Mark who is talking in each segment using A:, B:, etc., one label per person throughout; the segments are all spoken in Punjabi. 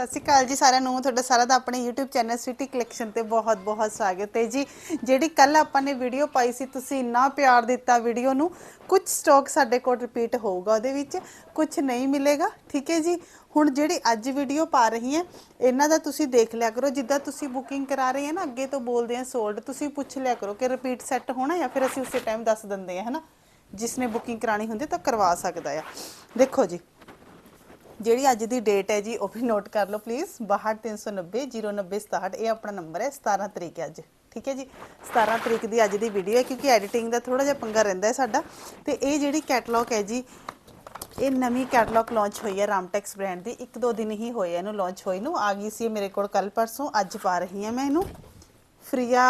A: ਸਤਿ ਸ਼੍ਰੀ ਅਕਾਲ ਜੀ ਸਾਰਿਆਂ ਨੂੰ। ਤੁਹਾਡਾ ਸਾਰਾ ਦਾ ਆਪਣੇ YouTube ਚੈਨਲ ਸਿਟੀ ਕਲੈਕਸ਼ਨ ਤੇ ਬਹੁਤ-ਬਹੁਤ ਸਵਾਗਤ ਹੈ ਜੀ। ਜਿਹੜੀ ਕੱਲ ਆਪਾਂ ਨੇ ਵੀਡੀਓ ਪਾਈ ਸੀ, ਤੁਸੀਂ ਇੰਨਾ ਪਿਆਰ ਦਿੱਤਾ ਵੀਡੀਓ ਨੂੰ। ਕੁਝ ਸਟਾਕ ਸਾਡੇ ਕੋਲ ਰਿਪੀਟ ਹੋਊਗਾ ਉਹਦੇ ਵਿੱਚ, ਕੁਝ ਨਹੀਂ ਮਿਲੇਗਾ, ਠੀਕ ਹੈ ਜੀ? ਹੁਣ ਜਿਹੜੀ ਅੱਜ ਵੀਡੀਓ ਪਾ ਰਹੀ ਹੈ, ਇਹਨਾਂ ਦਾ ਤੁਸੀਂ ਦੇਖ ਲਿਆ ਕਰੋ। ਜਿੱਦਾਂ ਤੁਸੀਂ ਬੁਕਿੰਗ ਕਰਾ ਰਹੇ ਹੈ ਨਾ, ਅੱਗੇ ਤੋਂ ਬੋਲਦੇ ਆ ਸੋਲਡ ਤੁਸੀਂ ਪੁੱਛ ਲਿਆ ਕਰੋ ਕਿ ਰਿਪੀਟ ਸੈੱਟ ਹੋਣਾ ਜਾਂ ਫਿਰ ਅਸੀਂ ਉਸੇ ਟਾਈਮ ਦੱਸ ਦਿੰਦੇ ਆ, ਹਨਾ? ਜਿਸ ਨੇ ਬੁਕਿੰਗ ਕਰਾਣੀ ਹੁੰਦੀ ਤਾਂ ਕਰਵਾ ਸਕਦਾ ਆ। ਦੇਖੋ ਜੀ ਜਿਹੜੀ ਅੱਜ ਦੀ ਡੇਟ ਹੈ ਜੀ, ਉਹ ਵੀ ਨੋਟ ਕਰ ਲਓ ਪਲੀਜ਼ 62390 09067 ਇਹ ਆਪਣਾ ਨੰਬਰ ਹੈ 17 ਤਰੀਕ ਹੈ ਅੱਜ। ਠੀਕ ਹੈ ਜੀ? 17 ਤਰੀਕ ਦੀ ਅੱਜ ਦੀ ਵੀਡੀਓ ਹੈ, ਕਿਉਂਕਿ ਐਡੀਟਿੰਗ ਦਾ ਥੋੜਾ ਜਿਹਾ ਪੰਗਾ ਰਹਿੰਦਾ ਹੈ ਸਾਡਾ। ਤੇ ਇਹ ਜਿਹੜੀ ਕੈਟਲੌਗ ਹੈ ਜੀ, ਇਹ ਨਵੀਂ ਕੈਟਲੌਗ ਲਾਂਚ ਹੋਈ ਹੈ ਰਾਮਟੈਕਸ ਬ੍ਰਾਂਡ ਦੀ। ਇੱਕ ਦੋ ਦਿਨ ਹੀ ਹੋਏ ਇਹਨੂੰ ਲਾਂਚ ਹੋਈ ਨੂੰ। ਆ ਗਈ ਸੀ ਮੇਰੇ ਕੋਲ ਕੱਲ ਪਰਸੋਂ, ਅੱਜ ਪਾ ਰਹੀ ਹਾਂ ਮੈਂ ਇਹਨੂੰ। ਫਰੀਆ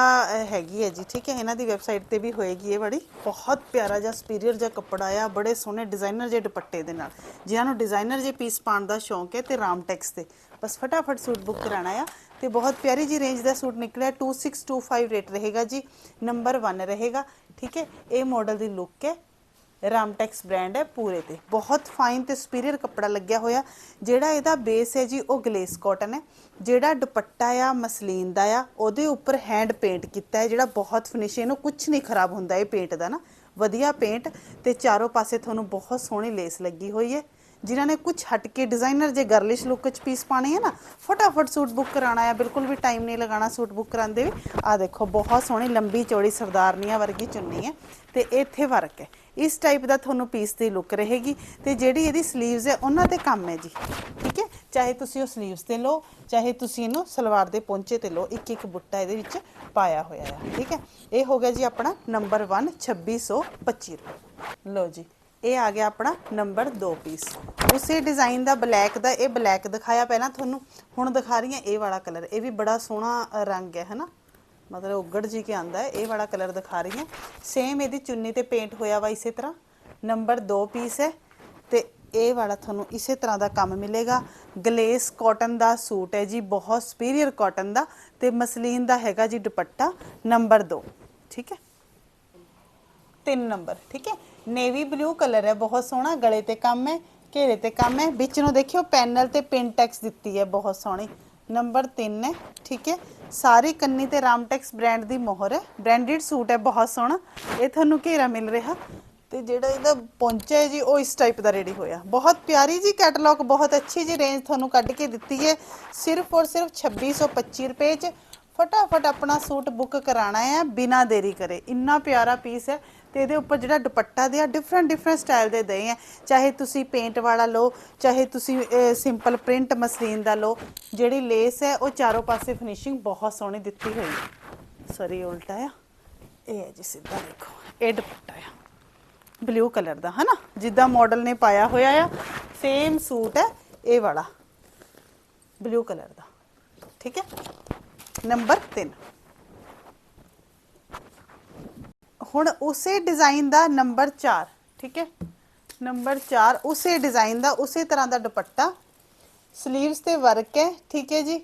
A: ਹੈਗੀ ਹੈ ਜੀ, ਠੀਕ ਹੈ, ਇਹਨਾਂ ਦੀ ਵੈਬਸਾਈਟ ਤੇ ਵੀ ਹੋਏਗੀ ਇਹ ਬੜੀ ਬਹੁਤ ਪਿਆਰਾ ਜਿਹਾ ਸੁਪੀਰੀਅਰ ਜਿਹਾ ਕੱਪੜਾ ਆ, ਬੜੇ ਸੋਹਣੇ ਡਿਜ਼ਾਈਨਰ ਜਿਹੇ ਦੁਪੱਟੇ ਦੇ ਨਾਲ। ਜਿਨ੍ਹਾਂ ਨੂੰ ਡਿਜ਼ਾਈਨਰ ਜੇ ਪੀਸ ਪਾਉਣ ਦਾ ਸ਼ੌਂਕ ਹੈ ਤੇ ਰਾਮਟੈਕਸ ਤੇ। ਬਸ ਫਟਾਫਟ ਸੂਟ ਬੁੱਕ ਕਰਾਣਾ ਆ ਤੇ ਬਹੁਤ ਪਿਆਰੀ ਜੀ ਰੇਂਜ ਦਾ ਸੂਟ ਨਿਕਲਿਆ 2625 ਰੇਟ ਰਹੇਗਾ ਜੀ ਨੰਬਰ 1 ਰਹੇਗਾ, ਠੀਕ ਹੈ, ਇਹ ਮਾਡਲ ਦੀ ਲੁੱਕ ਹੈ। ਰਾਮਟੈਕਸ ਬ੍ਰਾਂਡ ਹੈ ਪੂਰੇ ਤੇ। ਬਹੁਤ ਫਾਈਨ ਤੇ ਸੁਪੀਰੀਅਰ ਕੱਪੜਾ ਲੱਗਿਆ ਹੋਇਆ। ਜਿਹੜਾ ਇਹਦਾ ਬੇਸ ਹੈ ਜੀ, ਉਹ ਗਲੇਸ ਕਾਟਨ ਹੈ। ਜਿਹੜਾ ਦੁਪੱਟਾ ਆ, ਮਸਲੀਨ ਦਾ ਆ, ਉਹਦੇ ਉੱਪਰ ਹੈਂਡ ਪੇਂਟ ਕੀਤਾ ਹੈ। ਜਿਹੜਾ ਬਹੁਤ ਫਿਨਿਸ਼ ਇਹਨੂੰ ਕੁਝ ਨਹੀਂ ਖਰਾਬ ਹੁੰਦਾ ਇਹ ਪੇਂਟ ਦਾ ਨਾ। ਵਧੀਆ ਪੇਂਟ ਤੇ ਚਾਰੋਂ ਪਾਸੇ ਤੁਹਾਨੂੰ ਬਹੁਤ ਸੋਹਣੀ ਲੇਸ ਲੱਗੀ ਹੋਈ ਹੈ। ਜਿਨ੍ਹਾਂ ਨੇ ਕੁਝ ਹਟ ਕੇ ਡਿਜ਼ਾਈਨਰ ਜੇ ਗਰਲਿਸ਼ ਲੁੱਕ ਚ ਪੀਸ ਪਾਣੇ ਹੈ ਨਾ, ਫਟਾਫਟ ਸੂਟ ਬੁੱਕ ਕਰਾਣਾ ਹੈ ਬਿਲਕੁਲ ਵੀ ਟਾਈਮ ਨਹੀਂ ਲਗਾਣਾ ਸੂਟ ਬੁੱਕ ਕਰਾਉਂਦੇ ਵੀ। ਆ ਦੇਖੋ, ਬਹੁਤ ਸੋਹਣੀ ਲੰਬੀ ਚੌੜੀ ਸਰਦਾਰਨੀਆਂ ਵਰਗੀ ਚੁੰਨੀ ਹੈ ਤੇ ਇੱਥੇ ਵਰਕ ਹੈ। ਇਸ ਟਾਈਪ ਦਾ ਤੁਹਾਨੂੰ ਪੀਸ ਦੀ ਲੁੱਕ ਰਹੇਗੀ ਤੇ ਜਿਹੜੀ ਇਹਦੀ 슬ੀਵਸ ਹੈ, ਉਹਨਾਂ ਤੇ ਕੰਮ ਹੈ ਜੀ। ਠੀਕ ਹੈ? ਚਾਹੇ ਤੁਸੀਂ ਉਹ 슬ੀਵਸ ਤੇ ਲਓ, ਚਾਹੇ ਤੁਸੀਂ ਇਹਨੂੰ ਸਲਵਾਰ ਦੇ ਪੌਂਚੇ ਤੇ ਲਓ, ਇੱਕ ਇੱਕ ਬੁੱਟਾ ਇਹਦੇ ਵਿੱਚ ਪਾਇਆ ਹੋਇਆ ਹੈ। ਠੀਕ ਹੈ? ਇਹ ਹੋ ਗਿਆ ਜੀ ਆਪਣਾ ਨੰਬਰ 1 2625 ਰੁਪਏ। ਲਓ ਜੀ, ਇਹ ਆ ਗਿਆ ਆਪਣਾ ਨੰਬਰ 2 ਪੀਸ ਉਸੇ ਡਿਜ਼ਾਈਨ ਦਾ ਬਲੈਕ ਦਾ, ਇਹ ਬਲੈਕ ਦਿਖਾਇਆ ਪਹਿਲਾਂ ਤੁਹਾਨੂੰ, ਹੁਣ ਦਿਖਾ ਰਹੀ ਹਾਂ, ਇਹ ਵਾਲਾ ਕਲਰ ਇਹ ਵੀ ਬੜਾ ਸੋਹਣਾ ਰੰਗ ਹੈ, ਹਨਾ? ਮਤਲਬ ਉਗੜ ਜੀ ਕੇ ਆਂਦਾ ਹੈ, ਇਹ ਵਾਲਾ ਕਲਰ ਦਿਖਾ ਰਹੀ ਹਾਂ। ਸੇਮ ਇਹਦੀ ਚੁੰਨੀ ਤੇ ਪੇਂਟ ਹੋਇਆ ਵਾ ਇਸੇ ਤਰ੍ਹਾਂ। ਨੰਬਰ 2 ਪੀਸ ਹੈ ਤੇ ਇਹ ਵਾਲਾ ਤੁਹਾਨੂੰ ਇਸੇ ਤਰ੍ਹਾਂ ਦਾ ਕੰਮ ਮਿਲੇਗਾ। ਗਲੇਸ ਕਾਟਨ ਦਾ ਸੂਟ ਹੈ ਜੀ, ਬਹੁਤ ਸੁਪੀਰੀਅਰ ਕਾਟਨ ਦਾ ਤੇ ਮਸਲੀਨ ਦਾ ਹੈਗਾ ਜੀ ਦੁਪੱਟਾ। ਨੰਬਰ 2 ਠੀਕ ਹੈ? ਤਿੰਨ ਨੰਬਰ ਠੀਕ ਹੈ? ਨੇਵੀ ਬਲੂ ਕਲਰ ਹੈ, ਬਹੁਤ ਸੋਹਣਾ, ਗਲੇ ਤੇ ਕੰਮ ਹੈ, ਘੇਰੇ ਤੇ ਕੰਮ ਹੈ। ਵਿੱਚ ਨੂੰ ਦੇਖਿਓ, ਪੈਨਲ ਤੇ ਪਿਨ ਦਿੱਤੀ ਹੈ, ਬਹੁਤ ਸੋਹਣੀ। ਨੰਬਰ 3 ਹੈ, ਠੀਕ ਹੈ? ਸਾਰੀ ਕੰਨੀ ਤੇ ਰਾਮਟੈਕਸ ਬ੍ਰਾਂਡ ਦੀ ਮੋਹਰ ਹੈ। ਬ੍ਰਾਂਡਡ ਸੂਟ ਹੈ, ਬਹੁਤ ਸੋਹਣਾ। ਇਹ ਤੁਹਾਨੂੰ ਘੇਰਾ ਮਿਲ ਰਿਹਾ। ਤੇ ਜਿਹੜਾ ਇਹਦਾ ਪੌਂਚਾ ਹੈ ਜੀ, ਉਹ ਇਸ ਟਾਈਪ ਦਾ ਰੈਡੀ ਹੋਇਆ। ਬਹੁਤ ਪਿਆਰੀ ਜੀ ਕੈਟਲੌਗ ਬਹੁਤ ਅੱਛੀ ਜੀ ਰੇਂਜ ਤੁਹਾਨੂੰ ਕੱਢ ਕੇ ਦਿੱਤੀ ਹੈ। ਸਿਰਫ ਔਰ ਸਿਰਫ 2625 ਰੁਪਏ ਚ। ਫਟਾਫਟ ਆਪਣਾ ਸੂਟ ਬੁੱਕ ਕਰਾਣਾ ਹੈ, ਬਿਨਾ ਦੇਰੀ ਕਰੇ। ਇੰਨਾ ਪਿਆਰਾ ਪੀਸ ਹੈ। ਤੇ ਇਹਦੇ ਉੱਪਰ ਜਿਹੜਾ ਦੁਪੱਟਾ ਦੇ ਆ ਡਿਫਰੈਂਟ ਡਿਫਰੈਂਟ ਸਟਾਈਲ ਦੇ ਦੇ ਆ। ਚਾਹੇ ਤੁਸੀਂ ਪੇਂਟ ਵਾਲਾ ਲਓ, ਚਾਹੇ ਤੁਸੀਂ ਸਿੰਪਲ ਪ੍ਰਿੰਟ ਮਸਲੀਨ ਦਾ ਲਓ, ਜਿਹੜੀ ਲੇਸ ਹੈ, ਉਹ ਚਾਰੋਂ ਪਾਸੇ ਫਿਨਿਸ਼ਿੰਗ ਬਹੁਤ ਸੋਹਣੀ ਦਿੱਤੀ ਹੋਈ ਹੈ। ਸਰੀ ਉਲਟਾ ਆ। ਇਹ ਹੈ ਜੀ ਸਿੱਧਾ ਦੇਖੋ, ਇਹ ਦੁਪੱਟਾ ਆ। ਬਲੂ ਕਲਰ ਦਾ, ਹਨਾ? ਜਿੱਦਾਂ ਮਾਡਲ ਨੇ ਪਾਇਆ ਹੋਇਆ ਆ ਸੇਮ ਸੂਟ ਹੈ, ਇਹ ਵਾਲਾ। ਬਲੂ ਕਲਰ ਦਾ। ਠੀਕ ਹੈ? ਨੰਬਰ 3 ਹੁਣ ਉਸੇ ਡਿਜ਼ਾਈਨ ਦਾ ਨੰਬਰ 4 ਠੀਕ ਹੈ? ਨੰਬਰ 4 ਉਸੇ ਡਿਜ਼ਾਈਨ ਦਾ, ਉਸੇ ਤਰ੍ਹਾਂ ਦਾ ਦੁਪੱਟਾ। 슬ੀਵਸ ਤੇ ਵਰਕ ਹੈ, ਠੀਕ ਹੈ ਜੀ?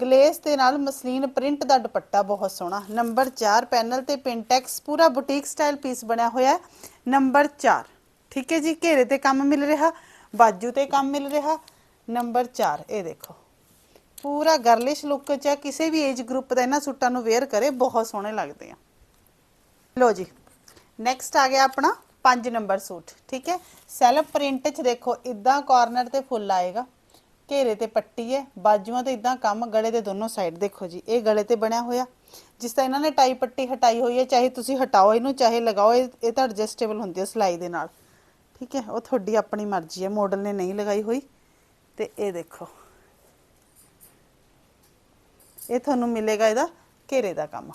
A: ਗਲੇਸ ਦੇ ਨਾਲ ਮਸਲੀਨ ਪ੍ਰਿੰਟ ਦਾ ਦੁਪੱਟਾ ਬਹੁਤ ਸੋਹਣਾ। ਨੰਬਰ 4 ਪੈਨਲ ਤੇ ਪਿੰਟੈਕਸ ਪੂਰਾ ਬੁਟੀਕ ਸਟਾਈਲ ਪੀਸ ਬਣਿਆ ਹੋਇਆ ਨੰਬਰ 4 ਠੀਕ ਹੈ ਜੀ? ਘੇਰੇ ਤੇ ਕੰਮ ਮਿਲ ਰਿਹਾ, ਬਾਜੂ ਤੇ ਕੰਮ ਮਿਲ ਰਿਹਾ। ਨੰਬਰ 4 ਇਹ ਦੇਖੋ। ਪੂਰਾ ਗਰਲਿਸ਼ ਲੁੱਕ ਚ ਕਿਸੇ ਵੀ ਏਜ ਗਰੁੱਪ ਦਾ ਇਹਨਾਂ ਸੂਟਾਂ ਨੂੰ ਵੇਅਰ ਕਰੇ, ਬਹੁਤ ਸੋਹਣੇ ਲੱਗਦੇ ਆ। ਲੋ ਜੀ। ਨੈਕਸਟ ਆ ਗਿਆ ਆਪਣਾ 5 ਨੰਬਰ ਸੂਟ, ਠੀਕ ਹੈ? ਸੈਲਫ ਪ੍ਰਿੰਟ ਚ ਦੇਖੋ, ਇਦਾਂ ਕਾਰਨਰ ਤੇ ਫੁੱਲ ਆਏਗਾ, ਘੇਰੇ ਤੇ ਪੱਟੀ ਹੈ, ਬਾਜੂਆਂ ਤੇ ਇਦਾਂ ਕੰਮ, ਗਲੇ ਦੇ ਦੋਨੋਂ ਸਾਈਡ ਦੇਖੋ ਜੀ, ਇਹ ਗਲੇ ਤੇ ਬਣਿਆ ਹੋਇਆ। ਜਿਸ ਤਰ੍ਹਾਂ ਇਹਨਾਂ ਨੇ ਟਾਈ ਪੱਟੀ ਹਟਾਈ ਹੋਈ ਹੈ, ਚਾਹੇ ਤੁਸੀਂ ਹਟਾਓ ਇਹਨੂੰ, ਚਾਹੇ ਲਗਾਓ, ਇਹ ਤਾਂ ਐਡਜਸਟੇਬਲ ਹੁੰਦੀ ਹੈ ਸਿਲਾਈ ਦੇ ਨਾਲ। ਠੀਕ ਹੈ? ਉਹ ਤੁਹਾਡੀ ਆਪਣੀ ਮਰਜ਼ੀ ਹੈ ਮਾਡਲ ਨੇ ਨਹੀਂ ਲਗਾਈ ਹੋਈ। ਤੇ ਇਹ ਦੇਖੋ। ਇਹ ਤੁਹਾਨੂੰ ਮਿਲੇਗਾ ਇਹਦਾ ਘੇਰੇ ਦਾ ਕੰਮ।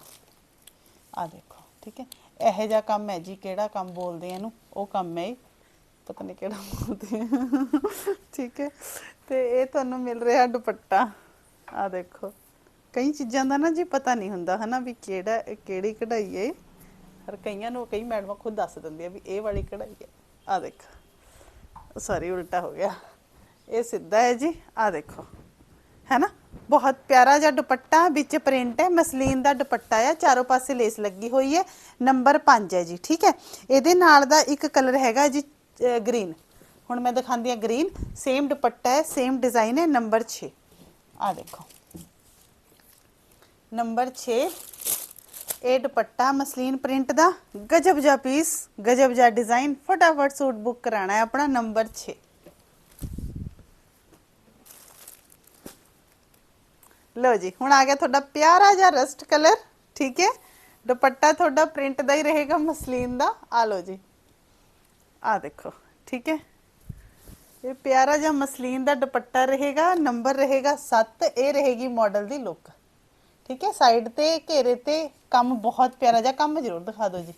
A: ਆ ਦੇਖੋ। ਠੀਕ ਹੈ? ਇਹੋ ਜਿਹਾ ਕੰਮ ਹੈ ਜੀ, ਕਿਹੜਾ ਕੰਮ ਬੋਲਦੇ ਆ ਇਹਨੂੰ? ਉਹ ਕੰਮ ਹੈ ਇਹ। ਪਤਾ ਨਹੀਂ ਕਿਹੜਾ ਬੋਲਦੇ ਆ। ਠੀਕ ਹੈ? ਤੇ ਇਹ ਤੁਹਾਨੂੰ ਮਿਲ ਰਿਹਾ ਦੁਪੱਟਾ। ਆ ਦੇਖੋ। ਕਈ ਚੀਜ਼ਾਂ ਦਾ ਨਾ ਜੀ ਪਤਾ ਨਹੀਂ ਹੁੰਦਾ, ਹਨਾ, ਵੀ ਕਿਹੜਾ, ਕਿਹੜੀ ਕਢਾਈ ਹੈ ਹਰ ਕਈਆਂ ਨੂੰ, ਕਈ ਮੈਡਮਾਂ ਖੁਦ ਦੱਸ ਦਿੰਦੀਆਂ ਵੀ ਇਹ ਵਾਲੀ ਕਢਾਈ ਹੈ। ਆ ਦੇਖੋ। ਸੌਰੀ ਉਲਟਾ ਹੋ ਗਿਆ। ਇਹ ਸਿੱਧਾ ਹੈ ਜੀ। ਆ ਦੇਖੋ। ਹੈ ਨਾ ਬਹੁਤ ਪਿਆਰਾ ਜਿਹਾ ਦੁਪੱਟਾ, ਵਿੱਚ ਪ੍ਰਿੰਟ ਹੈ, ਮਸਲੀਨ ਦਾ ਦੁਪੱਟਾ ਹੈ ਚਾਰੋਂ ਪਾਸੇ ਲੇਸ ਲੱਗੀ ਹੋਈ ਹੈ, ਨੰਬਰ 5 ਹੈ ਜੀ, ਠੀਕ ਹੈ? ਇਹਦੇ ਨਾਲ ਦਾ ਇੱਕ ਕਲਰ ਹੈਗਾ ਜੀ ਗ੍ਰੀਨ। ਹੁਣ ਮੈਂ ਦਿਖਾਉਂਦੀ ਹਾਂ ਗ੍ਰੀਨ ਸੇਮ ਦੁਪੱਟਾ ਹੈ ਸੇਮ ਡਿਜ਼ਾਈਨ ਹੈ, ਨੰਬਰ 6 ਆ ਦੇਖੋ। ਨੰਬਰ 6 ਇਹ ਦੁਪੱਟਾ ਮਸਲੀਨ ਪ੍ਰਿੰਟ ਦਾ, ਗਜਬ ਜਾ ਪੀਸ ਗਜਬ ਜਾ ਡਿਜ਼ਾਈਨ ਫਟਾਫਟ ਸੂਟ ਬੁੱਕ ਕਰਾਣਾ ਹੈ ਆਪਣਾ ਨੰਬਰ 6 ਲਓ ਜੀ, ਹੁਣ ਆ ਗਿਆ ਤੁਹਾਡਾ ਪਿਆਰਾ ਜਿਹਾ ਰਸਟ ਕਲਰ ਠੀਕ ਹੈ? ਦੁਪੱਟਾ ਤੁਹਾਡਾ ਪ੍ਰਿੰਟ ਦਾ ਹੀ ਰਹੇਗਾ ਮਸਲੀਨ ਦਾ। ਆ ਲਓ ਜੀ, ਆ ਦੇਖੋ, ਠੀਕ ਹੈ? ਇਹ ਪਿਆਰਾ ਜਿਹਾ ਮਸਲੀਨ ਦਾ ਦੁਪੱਟਾ ਰਹੇਗਾ, ਨੰਬਰ ਰਹੇਗਾ 7 ਇਹ ਰਹੇਗੀ ਮਾਡਲ ਦੀ ਲੁੱਕ ਠੀਕ ਹੈ? ਸਾਈਡ ਤੇ, ਘੇਰੇ ਤੇ ਕੰਮ ਬਹੁਤ ਪਿਆਰਾ ਜਿਹਾ, ਕੰਮ ਜ਼ਰੂਰ ਦਿਖਾ ਦਿਓ ਜੀ।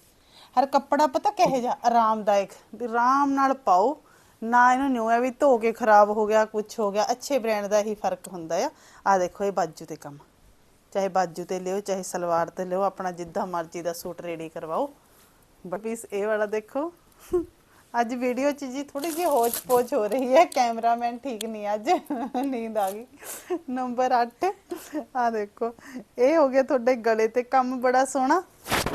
A: ਹਰ ਕੱਪੜਾ ਪਤਾ ਕਿਹੋ ਜਿਹਾ ਆਰਾਮਦਾਇਕ, ਆਰਾਮ ਨਾਲ ਪਾਓ। ਨਾ ਇਹਨੂੰ ਨਿਊ ਹੈ ਵੀ ਧੋ ਕੇ ਖਰਾਬ ਹੋ ਗਿਆ ਕੁਝ ਹੋ ਗਿਆ, ਅੱਛੇ ਬ੍ਰਾਂਡ ਦਾ ਹੀ ਫ਼ਰਕ ਹੁੰਦਾ ਆ। ਆ ਦੇਖੋ ਇਹ ਬਾਜੂ ਤੇ ਕੰਮ। ਚਾਹੇ ਬਾਜੂ ਤੇ ਲਿਓ, ਚਾਹੇ ਸਲਵਾਰ ਤੇ ਲਿਓ, ਆਪਣਾ ਜਿੱਦਾਂ ਮਰਜ਼ੀ ਦਾ ਸੂਟ ਰੈਡੀ ਕਰਵਾਓ। ਬਪੀਸ ਇਹ ਵਾਲਾ ਦੇਖੋ। ਅੱਜ ਵੀਡੀਓ 'ਚ ਜੀ ਥੋੜੀ ਜਿਹੀ ਹੋਚ ਪੋਚ ਹੋ ਰਹੀ ਹੈ। ਕੈਮਰਾਮੈਨ ਠੀਕ ਨਹੀਂ ਅੱਜ। ਨੀਂਦ ਆ ਗਈ। ਨੰਬਰ 8 ਆ ਦੇਖੋ। ਇਹ ਹੋ ਗਿਆ ਤੁਹਾਡੇ ਗਲੇ ਤੇ ਕੰਮ ਬੜਾ ਸੋਹਣਾ।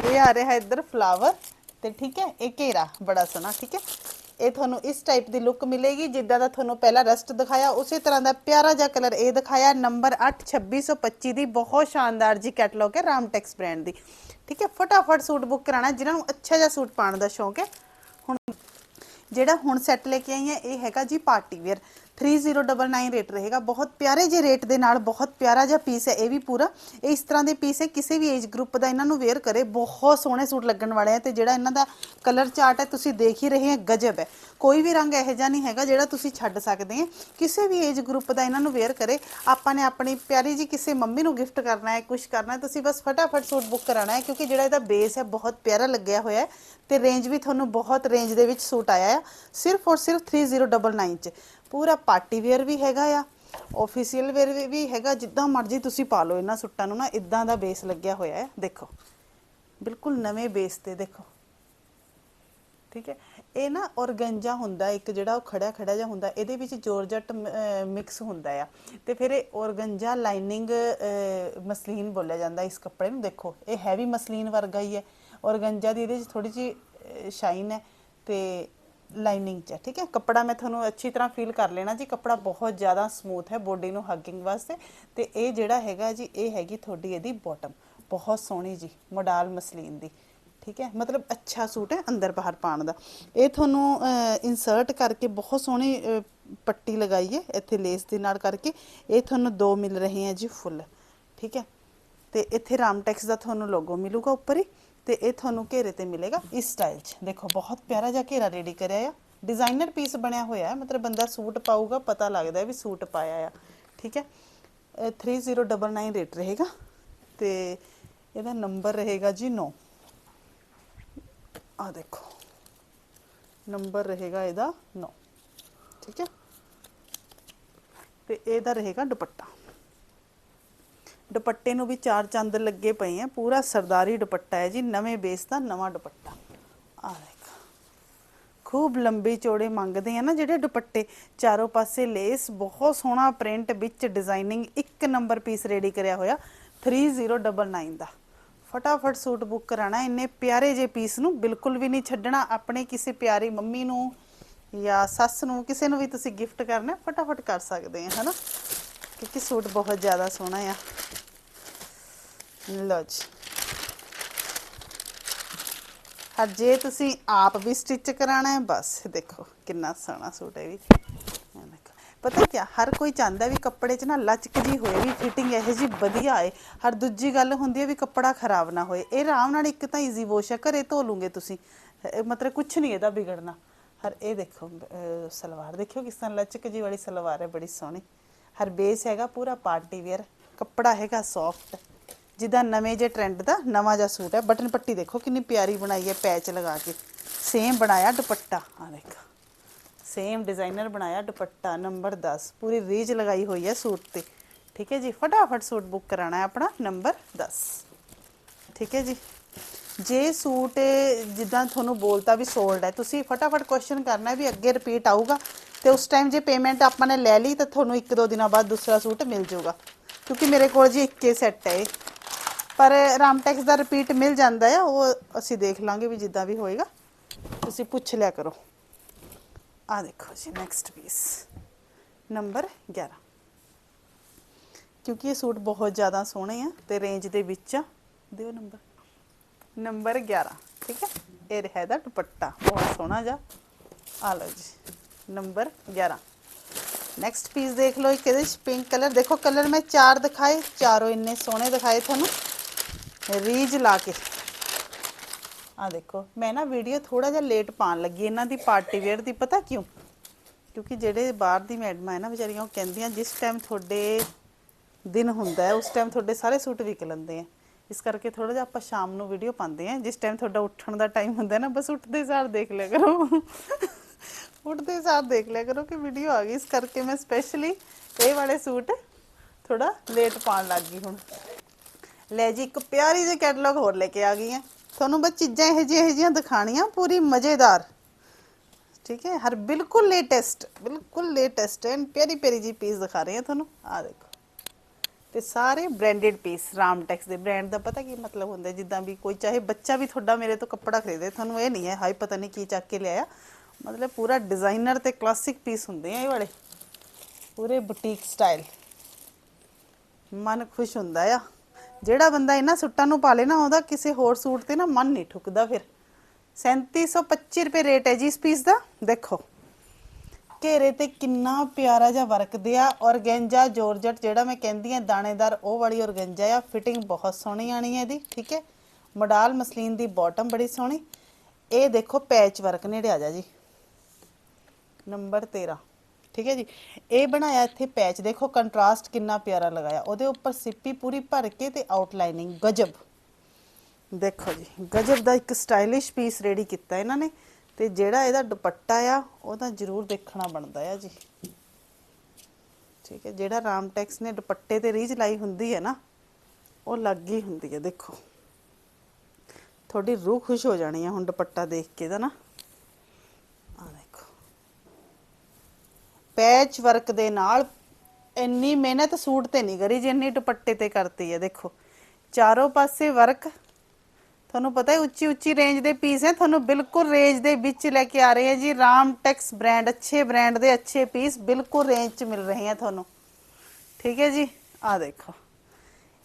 A: ਇਹ ਆ ਰਿਹਾ ਇੱਧਰ ਫਲਾਵਰ ਤੇ ਠੀਕ ਹੈ, ਇਹ ਘੇਰਾ ਬੜਾ ਸੋਹਣਾ, ਠੀਕ ਹੈ। ਇਹ ਤੁਹਾਨੂੰ ਇਸ ਟਾਈਪ ਦੀ ਲੁੱਕ ਮਿਲੇਗੀ, ਜਿੱਦਾਂ ਦਾ ਤੁਹਾਨੂੰ ਪਹਿਲਾਂ ਰਸਟ ਦਿਖਾਇਆ, ਉਸੇ ਤਰ੍ਹਾਂ ਦਾ ਪਿਆਰਾ ਜਿਹਾ ਕਲਰ ਇਹ ਦਿਖਾਇਆ ਨੰਬਰ 8 2625 ਦੀ, ਬਹੁਤ ਸ਼ਾਨਦਾਰ ਜੀ ਕੈਟਲੌਗ ਹੈ ਰਾਮਟੈਕਸ ਬ੍ਰਾਂਡ ਦੀ। ਠੀਕ ਹੈ, ਫਟਾਫਟ ਸੂਟ ਬੁੱਕ ਕਰਾਣਾ ਜਿਨ੍ਹਾਂ ਨੂੰ ਅੱਛਾ ਜਿਹਾ ਸੂਟ ਪਾਉਣ ਦਾ ਸ਼ੌਂਕ ਹੈ। ਹੁਣ ਜਿਹੜਾ ਹੁਣ ਸੈੱਟ ਲੈ ਕੇ ਆਈ ਹੈ, ਇਹ ਹੈਗਾ ਜੀ ਪਾਰਟੀ ਵੇਅਰ 3099 ਰੇਟ ਰਹੇਗਾ। ਬਹੁਤ ਪਿਆਰੇ ਜਿਹੇ ਰੇਟ ਦੇ ਨਾਲ ਬਹੁਤ ਪਿਆਰਾ ਜਿਹਾ ਪੀਸ ਹੈ, ਇਹ ਵੀ ਪੂਰਾ। ਇਹ ਇਸ ਤਰ੍ਹਾਂ ਦੇ ਪੀਸ ਹੈ, ਕਿਸੇ ਵੀ ਏਜ ਗਰੁੱਪ ਦਾ ਇਹਨਾਂ ਨੂੰ ਵੇਅਰ ਕਰੇ। ਬਹੁਤ ਸੋਹਣੇ ਸੂਟ ਲੱਗਣ ਵਾਲੇ ਆ ਤੇ ਜਿਹੜਾ ਇਹਨਾਂ ਦਾ ਕਲਰ ਚਾਰਟ ਹੈ, ਤੁਸੀਂ ਦੇਖ ਹੀ ਰਹੇ ਹੋ ਗਜਬ ਹੈ। ਕੋਈ ਵੀ ਰੰਗ ਇਹੋ ਜਿਹਾ ਨਹੀਂ ਹੈਗਾ ਜਿਹੜਾ ਤੁਸੀਂ ਛੱਡ ਸਕਦੇ ਆ। ਕਿਸੇ ਵੀ ਏਜ ਗਰੁੱਪ ਦਾ ਇਹਨਾਂ ਨੂੰ ਵੇਅਰ ਕਰੇ। ਆਪਾਂ ਨੇ ਆਪਣੀ ਪਿਆਰੀ ਜੀ ਕਿਸੇ ਮੰਮੀ ਨੂੰ ਗਿਫਟ ਕਰਨਾ ਹੈ ਕੁਝ ਕਰਨਾ ਹੈ, ਤੁਸੀਂ ਬਸ ਫਟਾਫਟ ਸੂਟ ਬੁੱਕ ਕਰਾਣਾ ਹੈ, ਕਿਉਂਕਿ ਜਿਹੜਾ ਇਹਦਾ ਬੇਸ ਹੈ, ਬਹੁਤ ਪਿਆਰਾ ਲੱਗਿਆ ਹੋਇਆ ਹੈ। ਤੇ ਰੇਂਜ ਵੀ ਤੁਹਾਨੂੰ ਬਹੁਤ ਰੇਂਜ ਦੇ ਵਿੱਚ ਸੂਟ ਆਇਆ ਆ। ਸਿਰਫ ਔਰ ਸਿਰਫ 3099 ਚ। ਪੂਰਾ ਪਾਰਟੀ ਵੇਅਰ ਵੀ ਹੈਗਾ ਆ ਆਫੀਸ਼ੀਅਲ ਵੇਅਰ ਵੀ- ਹੈਗਾ, ਜਿੱਦਾਂ ਮਰਜ਼ੀ ਤੁਸੀਂ ਪਾ ਲਓ ਇਹਨਾਂ ਸੂਟਾਂ ਨੂੰ ਨਾ, ਇਦਾਂ ਦਾ ਬੇਸ ਲੱਗਿਆ ਹੋਇਆ ਹੈ, ਦੇਖੋ। ਬਿਲਕੁਲ ਨਵੇਂ ਬੇਸ ਤੇ ਦੇਖੋ। ਠੀਕ ਹੈ? ਇਹ ਨਾ ਔਰਗੰਜਾ ਹੁੰਦਾ, ਇੱਕ ਜਿਹੜਾ ਉਹ ਖੜਾ ਖੜਾ ਜਿਹਾ ਹੁੰਦਾ, ਇਹਦੇ ਵਿੱਚ ਜੋਰਜਟ ਮਿਕਸ ਹੁੰਦਾ ਆ। ਤੇ ਫਿਰ ਇਹ ਔਰਗੰਜਾ ਲਾਈਨਿੰਗ ਮਸਲੀਨ ਬੋਲਿਆ ਜਾਂਦਾ ਇਸ ਕੱਪੜੇ ਨੂੰ, ਦੇਖੋ। ਇਹ ਹੈਵੀ ਮਸਲੀਨ ਵਰਗਾ ਹੀ ਹੈ। ਔਰਗੰਜਾ ਦੀ ਇਹਦੇ ਵਿੱਚ ਥੋੜੀ ਜਿਹੀ ਸ਼ਾਈਨ ਹੈ। ਤੇ ਲਾਈਨਿੰਗ ਚ ਠੀਕ ਹੈ? ਕੱਪੜਾ ਮੈਂ ਤੁਹਾਨੂੰ ਅੱਛੀ ਤਰ੍ਹਾਂ ਫੀਲ ਕਰ ਲੈਣਾ ਜੀ। ਕੱਪੜਾ ਬਹੁਤ ਜ਼ਿਆਦਾ ਸਮੂਥ ਹੈ ਬੋਡੀ ਨੂੰ ਹੱਗਿੰਗ ਵਾਸਤੇ। ਤੇ ਇਹ ਜਿਹੜਾ ਹੈਗਾ ਜੀ, ਇਹ ਹੈਗੀ ਤੁਹਾਡੀ ਇਹਦੀ ਬਾਟਮ ਬਹੁਤ ਸੋਹਣੀ ਜੀ, ਮੋਡਾਲ ਮਸਲੀਨ ਦੀ, ਠੀਕ ਹੈ? ਮਤਲਬ ਅੱਛਾ ਸੂਟ ਹੈ ਅੰਦਰ ਬਾਹਰ ਪਾਉਣ ਦਾ। ਇਹ ਤੁਹਾਨੂੰ ਇਨਸਰਟ ਕਰਕੇ ਬਹੁਤ ਸੋਹਣੀ ਪੱਟੀ ਲਗਾਈ ਹੈ ਇੱਥੇ ਲੇਸ ਦੇ ਨਾਲ ਕਰਕੇ। ਇਹ ਤੁਹਾਨੂੰ ਦੋ ਮਿਲ ਰਹੇ ਹੈ ਜੀ, ਫੁੱਲ, ਠੀਕ ਹੈ? ਤੇ ਇੱਥੇ ਰਾਮਟੈਕਸ ਦਾ ਤੁਹਾਨੂੰ ਲੋਗੋ ਮਿਲੂਗਾ ਉੱਪਰ ਹੀ। ਤੇ ਇਹ ਤੁਹਾਨੂੰ ਘੇਰੇ ਤੇ ਮਿਲੇਗਾ ਇਸ ਸਟਾਈਲ 'ਚ। ਦੇਖੋ, ਬਹੁਤ ਪਿਆਰਾ ਜਿਹਾ ਘੇਰਾ ਰੈਡੀ ਕਰਿਆ ਆ। ਡਿਜ਼ਾਈਨਰ ਪੀਸ ਬਣਿਆ ਹੋਇਆ ਹੈ, ਮਤਲਬ ਬੰਦਾ ਸੂਟ ਪਾਊਗਾ, ਪਤਾ ਲੱਗਦਾ ਵੀ ਸੂਟ ਪਾਇਆ ਆ। ਠੀਕ ਹੈ? ਇਹ 3099 ਰੇਟ ਰਹੇਗਾ ਤੇ ਇਹਦਾ ਨੰਬਰ ਰਹੇਗਾ ਜੀ 9 ਆ ਦੇਖੋ ਨੰਬਰ ਰਹੇਗਾ ਇਹਦਾ 9 ਠੀਕ ਹੈ? ਤੇ ਇਹਦਾ ਰਹੇਗਾ ਦੁਪੱਟਾ। ਦੁਪੱਟੇ ਨੂੰ ਵੀ ਚਾਰ ਚੰਦ ਲੱਗੇ ਪਏ ਆ। ਪੂਰਾ ਸਰਦਾਰੀ ਦੁਪੱਟਾ ਹੈ ਜੀ। ਨਵੇਂ ਬੇਸ ਦਾ ਨਵਾਂ ਦੁਪੱਟਾ। ਆ ਦੇਖ। ਖੂਬ ਲੰਬੇ ਚੌੜੇ ਮੰਗਦੇ ਆ ਨਾ ਜਿਹੜੇ ਦੁਪੱਟੇ। ਚਾਰੋਂ ਪਾਸੇ ਲੇਸ, ਬਹੁਤ ਸੋਹਣਾ ਪ੍ਰਿੰਟ ਵਿੱਚ ਡਿਜ਼ਾਈਨਿੰਗ, ਇੱਕ ਨੰਬਰ ਪੀਸ ਰੈਡੀ ਕਰਿਆ ਹੋਇਆ। 3099 ਦਾ। ਫਟਾਫਟ ਸੂਟ ਬੁੱਕ ਕਰਾਣਾ ਇੰਨੇ ਪਿਆਰੇ ਜੇ ਪੀਸ ਨੂੰ ਬਿਲਕੁਲ ਵੀ ਨਹੀਂ ਛੱਡਣਾ। ਆਪਣੇ ਕਿਸੇ ਪਿਆਰੀ ਮੰਮੀ ਨੂੰ ਜਾਂ ਸੱਸ ਨੂੰ, ਕਿਸੇ ਨੂੰ ਵੀ ਤੁਸੀਂ ਗਿਫਟ ਕਰਨਾ, ਫਟਾਫਟ ਕਰ ਸਕਦੇ ਆ, ਹਨਾ? ਕਿਉਂਕਿ ਸੂਟ ਬਹੁਤ ਜ਼ਿਆਦਾ ਸੋਹਣਾ ਆ। ਲਓ ਜੀ। ਹਾਂ ਜੇ ਤੁਸੀਂ ਆਪ ਵੀ ਸਟਿਚ ਕਰਾਣਾ ਹੈ, ਬਸ ਦੇਖੋ ਕਿੰਨਾ ਸੋਹਣਾ ਸੂਟ ਹੈ ਵੀ। ਪਤਾ ਕੀ ਹਰ ਕੋਈ ਚਾਹੁੰਦਾ ਵੀ ਕੱਪੜੇ 'ਚ ਨਾ ਲਚਕ ਜੀ ਹੋਏ ਵੀ ਫਿਟਿੰਗ ਇਹੋ ਜੀ ਵਧੀਆ ਆਏ। ਹਰ ਦੂਜੀ ਗੱਲ ਹੁੰਦੀ ਹੈ ਵੀ ਕੱਪੜਾ ਖਰਾਬ ਨਾ ਹੋਏ। ਇਹ ਆਰਾਮ ਨਾਲ ਇੱਕ ਤਾਂ ਈਜ਼ੀ ਵਾਸ਼ ਹੈ ਘਰੇ ਧੋ ਲੂਗੇ ਤੁਸੀਂ। ਮਤਲਬ ਕੁਝ ਨਹੀਂ ਇਹਦਾ ਵਿਗੜਨਾ। ਹਰ ਇਹ ਦੇਖੋ ਸਲਵਾਰ ਦੇਖਿਓ ਕਿਸ ਤਰ੍ਹਾਂ ਲਚਕ ਜੀ ਵਾਲੀ ਸਲਵਾਰ ਹੈ, ਬੜੀ ਸੋਹਣੀ। ਹਰ ਬੇਸ ਹੈਗਾ, ਪੂਰਾ ਪਾਰਟੀ ਵੇਅਰ ਕੱਪੜਾ ਹੈਗਾ ਸੌਫਟ ਜਿੱਦਾਂ ਨਵੇਂ ਜੇ ਟ੍ਰੈਂਡ ਦਾ ਨਵਾਂ ਜਿਹਾ ਸੂਟ ਹੈ, ਬਟਨ ਪੱਟੀ ਦੇਖੋ ਕਿੰਨੀ ਪਿਆਰੀ ਬਣਾਈ ਹੈ ਪੈਚ ਲਗਾ ਕੇ। ਸੇਮ ਬਣਾਇਆ ਦੁਪੱਟਾ ਆ ਦੇਖੋ। ਸੇਮ ਡਿਜ਼ਾਈਨਰ ਬਣਾਇਆ ਦੁਪੱਟਾ ਨੰਬਰ 10 ਪੂਰੀ ਰੀਜ ਲਗਾਈ ਹੋਈ ਹੈ ਸੂਟ ਤੇ। ਠੀਕ ਹੈ ਜੀ, ਫਟਾਫਟ ਸੂਟ ਬੁੱਕ ਕਰਾਣਾ ਹੈ ਆਪਣਾ ਨੰਬਰ 10 ਠੀਕ ਹੈ ਜੀ। ਜੇ ਸੂਟ ਜਿੱਦਾਂ ਤੁਹਾਨੂੰ ਬੋਲਤਾ ਵੀ ਸੋਲਡ ਹੈ, ਤੁਸੀਂ ਫਟਾਫਟ ਕੁਐਸਚਨ ਕਰਨਾ ਹੈ ਵੀ ਅੱਗੇ ਰਿਪੀਟ ਆਊਗਾ ਤੇ ਉਸ ਟਾਈਮ ਜੇ ਪੇਮੈਂਟ ਆਪਾਂ ਨੇ ਲੈ ਲਈ ਤਾਂ ਤੁਹਾਨੂੰ ਇੱਕ ਦੋ ਦਿਨਾਂ ਬਾਅਦ ਦੂਸਰਾ ਸੂਟ ਮਿਲ ਜਾਊਗਾ। ਕਿਉਂਕਿ ਮੇਰੇ ਕੋਲ ਜੀ ਇੱਕੇ ਸੈੱਟ ਹੈ ਇਹ। ਪਰ ਰਾਮਟੈਕਸ ਦਾ ਰਿਪੀਟ ਮਿਲ ਜਾਂਦਾ ਹੈ ਉਹ ਅਸੀਂ ਦੇਖ ਲਾਂਗੇ ਵੀ ਜਿੱਦਾਂ ਵੀ ਹੋਏਗਾ। ਤੁਸੀਂ ਪੁੱਛ ਲਿਆ ਕਰੋ। ਆ ਦੇਖੋ ਜੀ ਨੈਕਸਟ ਪੀਸ ਨੰਬਰ 11 ਕਿਉਂਕਿ ਇਹ ਸੂਟ ਬਹੁਤ ਜ਼ਿਆਦਾ ਸੋਹਣੇ ਆ ਤੇ ਰੇਂਜ ਦੇ ਵਿੱਚ ਆ। ਦਿਓ ਨੰਬਰ ਨੰਬਰ 11 ਠੀਕ ਹੈ? ਇਹ ਰਿਹਾ ਦਾ ਦੁਪੱਟਾ, ਬਹੁਤ ਸੋਹਣਾ ਜਿਹਾ। ਆ ਲਓ ਜੀ ਨੰਬਰ 11 ਨੈਕਸਟ ਪੀਸ ਦੇਖ ਲਓ ਇੱਕ ਇਹਦੇ ਚ ਪਿੰਕ ਕਲਰ ਦੇਖੋ ਕਲਰ ਮੈਂ ਚਾਰ ਦਿਖਾਏ, ਚਾਰੋਂ ਇੰਨੇ ਸੋਹਣੇ ਦਿਖਾਏ ਤੁਹਾਨੂੰ। ਰੀਜ ਲਾ ਕੇ। ਆ ਦੇਖੋ, ਮੈਂ ਨਾ ਵੀਡੀਓ ਥੋੜਾ ਜਿਹਾ ਲੇਟ ਪਾਉਣ ਲੱਗੀ, ਇਹਨਾਂ ਦੀ ਪਾਰਟੀ ਵੇਅਰ ਦੀ, ਪਤਾ ਕਿਉਂ? ਕਿਉਂਕਿ ਜਿਹੜੇ ਬਾਹਰ ਦੀ ਮੈਡਮਾਂ ਹੈ ਨਾ, ਵਿਚਾਰੀਆਂ, ਉਹ ਕਹਿੰਦੀਆਂ, ਜਿਸ ਟਾਈਮ ਤੁਹਾਡੇ ਦਿਨ ਹੁੰਦਾ ਹੈ, ਉਸ ਟਾਈਮ ਤੁਹਾਡੇ ਸਾਰੇ ਸੂਟ ਵਿਕ ਲੈਂਦੇ ਆ। ਇਸ ਕਰਕੇ ਥੋੜਾ ਜਿਹਾ ਆਪਾਂ ਸ਼ਾਮ ਨੂੰ ਵੀਡੀਓ ਪਾਉਂਦੇ ਆ। ਜਿਸ ਟਾਈਮ ਤੁਹਾਡਾ ਉੱਠਣ ਦਾ ਟਾਈਮ ਹੁੰਦਾ ਨਾ, ਬਸ ਉੱਠਦੇ ਸਾਰ ਦੇਖ ਲਿਆ ਕਰੋ। ਉੱਠਦੇ ਸਾਰ ਦੇਖ ਲਿਆ ਕਰੋ ਕਿ ਵੀਡੀਓ ਆ ਗਈ। ਇਸ ਕਰਕੇ ਮੈਂ ਸਪੈਸ਼ਲੀ ਇਹ ਵਾਲੇ ਸੂਟ ਥੋੜਾ ਲੇਟ ਪਾਉਣ ਲੱਗ ਗਈ ਹੁਣ। ਲੈ ਜੀ, ਇੱਕ ਪਿਆਰੀ ਜਿਹੀ ਕੈਟਲੌਗ ਹੋਰ ਲੈ ਕੇ ਆ ਗਈ ਹਾਂ ਤੁਹਾਨੂੰ ਬਸ ਚੀਜ਼ਾਂ ਇਹੋ ਜਿਹੀਆਂ ਇਹੋ ਜਿਹੀਆਂ ਦਿਖਾਣੀਆਂ ਪੂਰੀ ਮਜ਼ੇਦਾਰ। ਠੀਕ ਹੈ, ਹਰ ਬਿਲਕੁਲ ਲੇਟੈਸਟ ਬਿਲਕੁਲ ਲੇਟੈਸਟ ਐਂਡ ਪਿਆਰੀ ਪਿਆਰੀ ਜੀ ਪੀਸ ਦਿਖਾ ਰਹੇ ਹਾਂ ਤੁਹਾਨੂੰ। ਆ ਦੇਖੋ। ਤੇ ਸਾਰੇ ਬ੍ਰਾਂਡਡ ਪੀਸ ਰਾਮਟੈਕਸ ਦੇ ਬ੍ਰਾਂਡ ਦਾ ਪਤਾ ਕੀ ਮਤਲਬ ਹੁੰਦਾ ਜਿੱਦਾਂ ਵੀ ਕੋਈ, ਚਾਹੇ ਬੱਚਾ ਵੀ ਤੁਹਾਡਾ ਮੇਰੇ ਤੋਂ ਕੱਪੜਾ ਖਰੀਦੇ, ਤੁਹਾਨੂੰ ਇਹ ਨਹੀਂ ਹੈ ਹਾਈ ਪਤਾ ਨਹੀਂ ਕੀ ਚੱਕ ਕੇ ਲਿਆਇਆ। ਮਤਲਬ ਪੂਰਾ ਡਿਜ਼ਾਈਨਰ ਤੇ ਕਲਾਸਿਕ ਪੀਸ ਹੁੰਦੇ ਆ ਇਹ ਵਾਲੇ। ਪੂਰੇ ਬੁਟੀਕ ਸਟਾਈਲ ਮਨ ਖੁਸ਼ ਹੁੰਦਾ ਆ। ਜਿਹੜਾ ਬੰਦਾ ਇਹਨਾਂ ਸੂਟਾਂ ਨੂੰ ਪਾ ਲੇ ਨਾ, ਉਹਦਾ ਕਿਸੇ ਹੋਰ ਸੂਟ ਤੇ ਨਾ ਮਨ ਨਹੀਂ ਠੁਕਦਾ ਫਿਰ। 3725 ਰੁਪਏ ਰੇਟ ਹੈ ਜੀ ਇਸ ਪੀਸ ਦਾ। ਦੇਖੋ, ਘੇਰੇ ਤੇ ਕਿੰਨਾ ਪਿਆਰਾ ਜਿਹਾ ਵਰਕ ਦਿਆ ਔਰਗੈਂਜਾ, ਜੋਰਜਟ ਜਿਹੜਾ ਮੈਂ ਕਹਿੰਦੀ ਆ ਦਾਣੇਦਾਰ, ਉਹ ਵਾਲੀ ਔਰਗੈਂਜਾ ਆ। ਫਿਟਿੰਗ ਬਹੁਤ ਸੋਹਣੀ ਆਣੀ ਹੈ ਇਹਦੀ, ਠੀਕ ਹੈ? ਮਡਾਲ ਮਸਲੀਨ ਦੀ ਬਾਟਮ ਬੜੀ ਸੋਹਣੀ। ਇਹ ਦੇਖੋ ਪੈਚ ਵਰਕ ਨੇੜੇ ਆ ਜਾ ਜੀ। ਨੰਬਰ 13 ਠੀਕ ਹੈ ਜੀ। ਇਹ ਬਣਾਇਆ ਇੱਥੇ ਪੈਚ। ਦੇਖੋ ਕੰਟਰਾਸਟ ਕਿੰਨਾ ਪਿਆਰਾ ਲਗਾਇਆ। ਉਹਦੇ ਉੱਪਰ ਸਿੱਪੀ ਪੂਰੀ ਭਰ ਕੇ ਤੇ ਆਊਟਲਾਈਨਿੰਗ ਗਜਬ। ਦੇਖੋ ਜੀ, ਗਜਬ ਦਾ ਇੱਕ ਸਟਾਈਲਿਸ਼ ਪੀਸ ਰੈਡੀ ਕੀਤਾ ਇਹਨਾਂ ਨੇ ਤੇ ਜਿਹੜਾ ਇਹਦਾ ਦੁਪੱਟਾ ਆ ਉਹ ਤਾਂ ਜ਼ਰੂਰ ਦੇਖਣਾ ਬਣਦਾ ਆ ਜੀ। ਠੀਕ ਹੈ, ਜਿਹੜਾ ਰਾਮਟੈਕਸ ਨੇ ਦੁਪੱਟੇ ਤੇ ਰੀਝ ਲਾਈ ਹੁੰਦੀ ਹੈ ਨਾ, ਉਹ ਲੱਗ ਹੀ ਹੁੰਦੀ ਹੈ। ਦੇਖੋ, ਤੁਹਾਡੀ ਰੂਹ ਖੁਸ਼ ਹੋ ਜਾਣੀ ਹੈ ਹੁਣ ਦੁਪੱਟਾ ਦੇਖ ਕੇ ਦਾ ਨਾ ਆ ਦੇਖੋ ਪੈਚ ਵਰਕ ਦੇ ਨਾਲ ਇੰਨੀ ਮਿਹਨਤ ਸੂਟ ਤੇ ਨਹੀਂ ਕਰੀ, ਜਿੰਨੀ ਦੁਪੱਟੇ ਤੇ ਕਰਤੀ ਹੈ, ਦੇਖੋ। ਚਾਰੋਂ ਪਾਸੇ ਵਰਕ ਤੁਹਾਨੂੰ ਪਤਾ ਹੈ ਉੱਚੀ ਉੱਚੀ ਰੇਂਜ ਦੇ ਪੀਸ ਹੈ, ਤੁਹਾਨੂੰ ਬਿਲਕੁਲ ਰੇਂਜ ਦੇ ਵਿੱਚ ਲੈ ਕੇ ਆ ਰਹੇ ਹੈ ਜੀ। ਰਾਮਟੈਕਸ ਬ੍ਰਾਂਡ ਅੱਛੇ ਬ੍ਰਾਂਡ ਦੇ ਅੱਛੇ ਪੀਸ ਬਿਲਕੁਲ ਰੇਂਜ 'ਚ ਮਿਲ ਰਹੇ ਹੈ ਤੁਹਾਨੂੰ। ਠੀਕ ਹੈ ਜੀ? ਆ ਦੇਖੋ।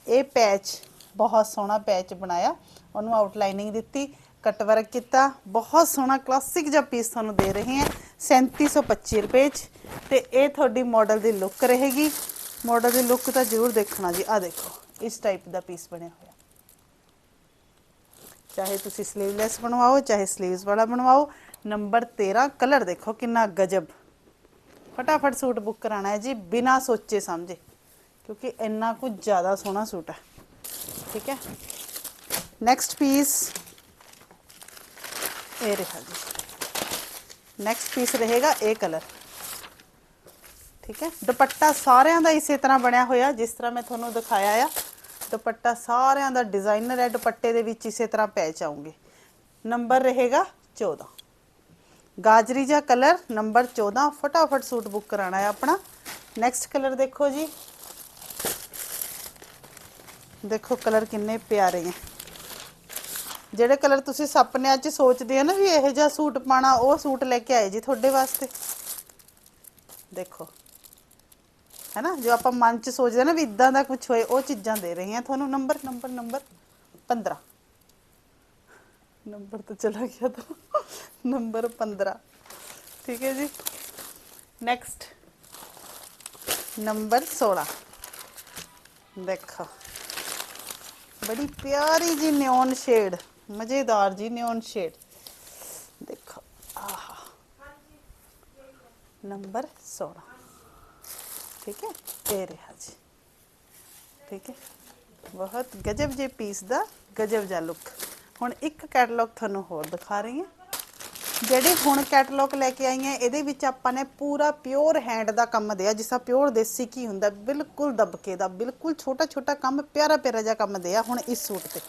A: ਇਹ ਪੈਚ ਬਹੁਤ ਸੋਹਣਾ ਪੈਚ ਬਣਾਇਆ। ਉਹਨੂੰ ਆਊਟਲਾਈਨਿੰਗ ਦਿੱਤੀ। ਕੱਟ ਵਰਕ ਕੀਤਾ। ਬਹੁਤ ਸੋਹਣਾ ਕਲਾਸਿਕ ਜਿਹਾ ਪੀਸ ਤੁਹਾਨੂੰ ਦੇ ਰਹੇ ਹਾਂ। 3725 ਰੁਪਏ 'ਚ। ਤੇ ਇਹ ਤੁਹਾਡੀ ਮਾਡਲ ਦੀ ਲੁੱਕ ਰਹੇਗੀ। ਮਾਡਲ ਦੀ ਲੁੱਕ ਤਾਂ ਜ਼ਰੂਰ ਦੇਖਣਾ ਜੀ। ਆ ਦੇਖੋ, ਇਸ ਟਾਈਪ ਦਾ ਪੀਸ ਬਣਿਆ ਹੋਇਆ। ਚਾਹੇ ਤੁਸੀਂ ਸਲੀਵਲੈਸ ਬਣਵਾਓ, ਚਾਹੇ ਸਲੀਵਸ ਵਾਲਾ ਬਣਵਾਓ। ਨੰਬਰ 13 ਕਲਰ ਦੇਖੋ ਕਿੰਨਾ ਗਜਬ। ਫਟਾਫਟ ਸੂਟ ਬੁੱਕ ਕਰਾਣਾ ਹੈ ਜੀ, ਬਿਨਾ ਸੋਚੇ ਸਮਝੇ। ਕਿਉਂਕਿ ਇੰਨਾ ਕੁ ਜ਼ਿਆਦਾ ਸੋਹਣਾ ਸੂਟ ਹੈ। ਠੀਕ ਹੈ? ਨੈਕਸਟ ਪੀਸ ਇਹ ਰਿਹਾ ਜੀ। ਨੈਕਸਟ ਪੀਸ ਰਹੇਗਾ ਇਹ ਕਲਰ ਠੀਕ ਹੈ? ਦੁਪੱਟਾ ਸਾਰਿਆਂ ਦਾ ਇਸੇ ਤਰ੍ਹਾਂ ਬਣਿਆ ਹੋਇਆ, ਜਿਸ ਤਰ੍ਹਾਂ ਮੈਂ ਤੁਹਾਨੂੰ ਦਿਖਾਇਆ ਆ। ਦੁਪੱਟਾ ਸਾਰਿਆਂ ਦਾ ਡਿਜ਼ਾਈਨਰ ਹੈ, ਦੁਪੱਟੇ ਦੇ ਵਿੱਚ ਇਸੇ ਤਰ੍ਹਾਂ ਪੈਚ ਆਉਂਗੇ ਨੰਬਰ ਰਹੇਗਾ 14 ਗਾਜਰੀ ਜਿਹਾ ਕਲਰ ਨੰਬਰ 14 ਫਟਾਫਟ ਸੂਟ ਬੁੱਕ ਕਰਾਣਾ ਹੈ ਆਪਣਾ। ਨੈਕਸਟ ਕਲਰ ਦੇਖੋ ਜੀ। ਦੇਖੋ ਕਲਰ ਕਿੰਨੇ ਪਿਆਰੇ ਹੈ ਜਿਹੜੇ ਕਲਰ ਤੁਸੀਂ ਸੁਪਨਿਆਂ 'ਚ ਸੋਚਦੇ ਆ ਨਾ ਵੀ ਇਹੋ ਜਿਹਾ ਸੂਟ ਪਾਣਾ ਉਹ ਸੂਟ ਲੈ ਕੇ ਆਏ ਜੀ ਤੁਹਾਡੇ ਵਾਸਤੇ। ਦੇਖੋ। ਹੈਨਾ, ਜੋ ਆਪਾਂ ਮਨ 'ਚ ਸੋਚਦੇ ਆ ਨਾ ਵੀ ਇਦਾਂ ਦਾ ਕੁਝ ਹੋਏ, ਉਹ ਚੀਜ਼ਾਂ ਦੇ ਰਹੇ ਹਾਂ। ਤੁਹਾਨੂੰ ਨੰਬਰ ਨੰਬਰ ਨੰਬਰ 15 ਨੰਬਰ ਤਾਂ ਚਲਾ ਗਿਆ ਤਾਂ। ਨੰਬਰ 15 ਠੀਕ ਹੈ ਜੀ। ਨੈਕਸਟ ਨੰਬਰ 16 ਦੇਖੋ। ਬੜੀ ਪਿਆਰੀ ਜੀ ਨਿਓਨ ਸ਼ੇਡ ਮਜ਼ੇਦਾਰ ਜੀ ਨਿਓਨ ਸ਼ੇਡ। ਦੇਖੋ, ਆਹਾ। ਨੰਬਰ 16 ਠੀਕ ਹੈ? ਇਹ ਰਿਹਾ ਜੀ। ਠੀਕ ਹੈ? ਬਹੁਤ ਗਜਬ ਜੇ ਪੀਸ ਦਾ ਗਜਬ ਜਿਹਾ ਲੁੱਕ ਹੁਣ ਇੱਕ ਕੈਟਲੌਗ ਤੁਹਾਨੂੰ ਹੋਰ ਦਿਖਾ ਰਹੀ ਹਾਂ। ਜਿਹੜੇ ਹੁਣ ਕੈਟਲੌਗ ਲੈ ਕੇ ਆਈ ਹਾਂ, ਇਹਦੇ ਵਿੱਚ ਆਪਾਂ ਨੇ ਪੂਰਾ ਪਿਓਰ ਹੈਂਡ ਦਾ ਕੰਮ ਦਿਆ। ਜਿਸਾ ਪਿਓਰ ਦੇਸੀ ਕੀ ਹੁੰਦਾ, ਬਿਲਕੁਲ ਦਬਕੇ ਦਾ, ਬਿਲਕੁਲ ਛੋਟਾ ਛੋਟਾ ਕੰਮ ਪਿਆਰਾ ਪਿਆਰਾ ਜਿਹਾ ਕੰਮ ਦਿਆ ਹੁਣ ਇਸ ਸੂਟ ਤੇ।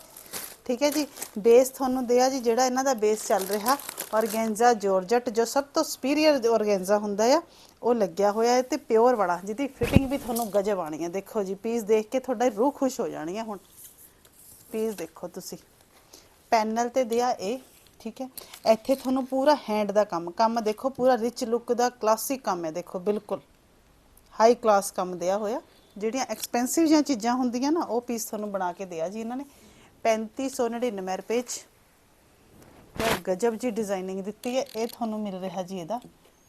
A: ਠੀਕ ਹੈ ਜੀ। ਬੇਸ ਤੁਹਾਨੂੰ ਦਿਆ ਜੀ, ਜਿਹੜਾ ਇਹਨਾਂ ਦਾ ਬੇਸ ਚੱਲ ਰਿਹਾ, ਔਰਗੈਂਜ਼ਾ ਜੋਰਜਟ, ਜੋ ਸਭ ਤੋਂ ਸੁਪੀਰੀਅਰ ਔਰਗੈਂਜ਼ਾ ਹੁੰਦਾ ਆ, ਉਹ ਲੱਗਿਆ ਹੋਇਆ ਹੈ ਤੇ ਪਿਓਰ ਵਾਲਾ, ਜਿਹਦੀ ਫਿਟਿੰਗ ਵੀ ਤੁਹਾਨੂੰ ਗਜਬ ਆਣੀ ਹੈ। ਦੇਖੋ ਜੀ ਪੀਸ ਦੇਖ ਕੇ ਤੁਹਾਡਾ ਰੂਹ ਖੁਸ਼ ਹੋ ਜਾਣੀ ਹੈ ਹੁਣ। ਪੀਸ ਦੇਖੋ ਤੁਸੀਂ। ਪੈਨਲ ਤੇ ਦਿਆ ਇਹ ਠੀਕ ਹੈ। ਇੱਥੇ ਤੁਹਾਨੂੰ ਪੂਰਾ ਹੈਂਡ ਦਾ ਕੰਮ ਕੰਮ ਦੇਖੋ, ਪੂਰਾ ਰਿਚ ਲੁੱਕ ਦਾ ਕਲਾਸਿਕ ਕੰਮ ਹੈ, ਦੇਖੋ, ਬਿਲਕੁਲ। ਹਾਈ ਕਲਾਸ ਕੰਮ ਦਿਆ ਹੋਇਆ। ਜਿਹੜੀਆਂ ਐਕਸਪੈਂਸਿਵ ਜਿਹੀਆਂ ਚੀਜ਼ਾਂ ਹੁੰਦੀਆਂ ਨਾ, ਉਹ ਪੀਸ ਤੁਹਾਨੂੰ ਬਣਾ ਕੇ ਦਿਆ ਜੀ ਇਹਨਾਂ ਨੇ। 3599 ਰੁਪਏ ਚ ਤੇ ਗਜਬ ਜੀ ਡਿਜ਼ਾਈਨਿੰਗ ਦਿੱਤੀ ਹੈ। ਇਹ ਤੁਹਾਨੂੰ ਮਿਲ ਰਿਹਾ ਜੀ ਇਹਦਾ।